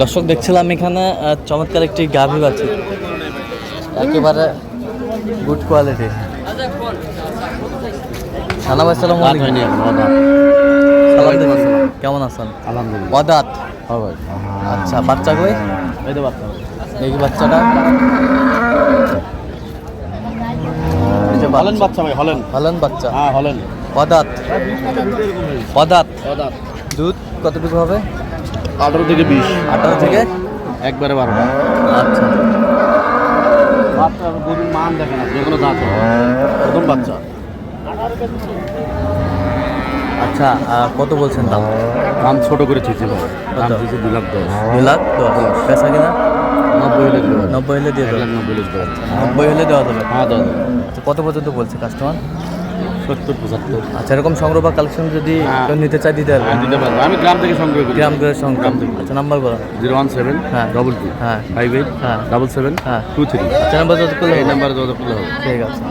দর্শক দেখছিলাম এখানে চমৎকার একটি গাভী বাচ্চা। একেবারে গুড কোয়ালিটি সালাম আসসালাম। কেমন আছেন? আলহামদুলিল্লাহ। হবে আচ্ছা বাচ্চা কই এই তো বাচ্চা। দেখি বাচ্চাটা? হলেন বাচ্চা ভাই হলেন। হলেন বাচ্চা। হ্যাঁ হলেন। অদাত অদাত দুধ কতটুকু হবে? আঠারো থেকে বিশ। আঠারো থেকে? একবারে বারোটা আচ্ছা। গরুর মান দেখে না যে কোনো দাঁত হবে। প্রথম বাচ্চা। আচ্ছা কত বলছেন দাম? দাম ছোট করে ভাই। দাম দু লাখ দশ। দুই লাখ দশ। পেশা কিনা? নব্বই হলে নব্বই হলে দিয়ে এক নব্বই হলে। নব্বই দেওয়া যাবে। হ্যাঁ কত পর্যন্ত বলছে কাস্টমার সত্তর পঁচাত্তর। আচ্ছা এরকম সংগ্রহ বা কালেকশন যদি হ্যাঁ। নিতে চাই দিতে পারবে। হ্যাঁ দিতে পারব। আমি গ্রাম থেকে সংগ্রহ করি। গ্রাম থেকে সংগ্রাম থেকে। আচ্ছা নাম্বার বলো। জিরো ওয়ান সেভেন হ্যাঁ। ডবল টু হ্যাঁ। ফাইভ এইট হ্যাঁ। ডবল সেভেন হ্যাঁ। টু থ্রি আচ্ছা নাম্বার যত করলে এই নাম্বার যোগাযোগ করলে হবে। ঠিক আছে।